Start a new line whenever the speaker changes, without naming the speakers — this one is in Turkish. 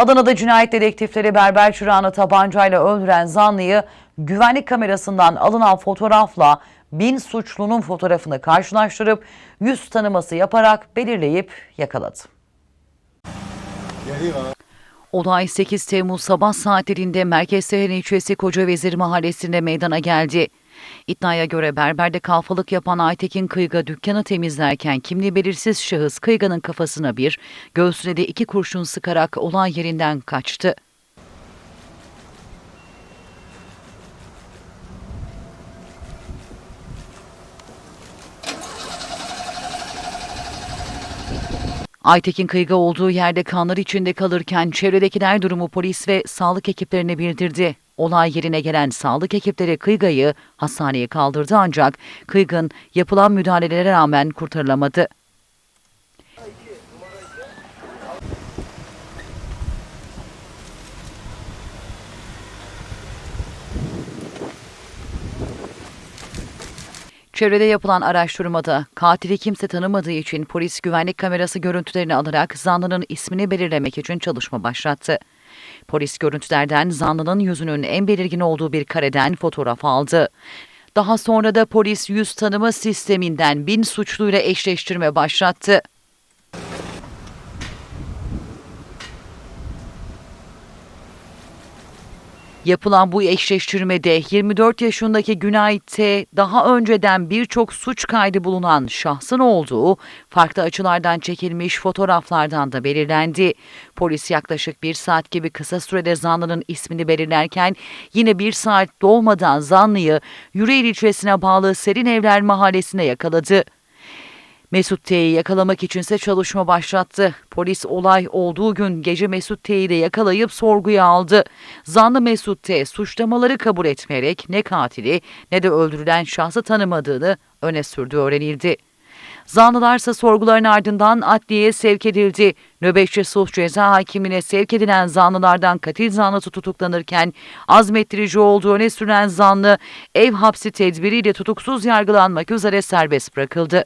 Adana'da cinayet dedektifleri berber çırağını tabancayla öldüren zanlıyı güvenlik kamerasından alınan fotoğrafla bin suçlunun fotoğrafını karşılaştırıp yüz tanıması yaparak belirleyip yakaladı. Olay 8 Temmuz sabah saatlerinde Merkez Seyhan ilçesi Koca Vezir mahallesinde meydana geldi. İddiaya göre berberde kalfalık yapan Aytekin Kıyga dükkanı temizlerken kimliği belirsiz şahıs Kıyga'nın kafasına bir, göğsüne de iki kurşun sıkarak olay yerinden kaçtı. Aytekin Kıyga olduğu yerde kanlar içinde kalırken çevredekiler durumu polis ve sağlık ekiplerine bildirdi. Olay yerine gelen sağlık ekipleri Kıyga'yı hastaneye kaldırdı ancak Kıygın yapılan müdahalelere rağmen kurtarılamadı. Çevrede yapılan araştırmada katili kimse tanımadığı için polis güvenlik kamerası görüntülerini alarak zanlının ismini belirlemek için çalışma başlattı. Polis görüntülerden zanlının yüzünün en belirgin olduğu bir kareden fotoğraf aldı. Daha sonra da polis yüz tanıma sisteminden bin suçluyla eşleştirme başlattı. Yapılan bu eşleştirmede 24 yaşındaki Günay T. daha önceden birçok suç kaydı bulunan şahsın olduğu farklı açılardan çekilmiş fotoğraflardan da belirlendi. Polis yaklaşık bir saat gibi kısa sürede zanlının ismini belirlerken yine bir saat dolmadan zanlıyı Yüreğir ilçesine bağlı Serin Evler mahallesine yakaladı. Mesut T'yi yakalamak içinse çalışma başlattı. Polis olay olduğu gün gece Mesut T'yi de yakalayıp sorguya aldı. Zanlı Mesut T suçlamaları kabul etmeyerek ne katili ne de öldürülen şahsı tanımadığını öne sürdüğü öğrenildi. Zanlılarsa sorguların ardından adliyeye sevk edildi. Nöbetçi Sulh Ceza Hakimine sevk edilen zanlılardan katil zanlısı tutuklanırken azmettirici olduğu öne sürülen zanlı ev hapsi tedbiriyle tutuksuz yargılanmak üzere serbest bırakıldı.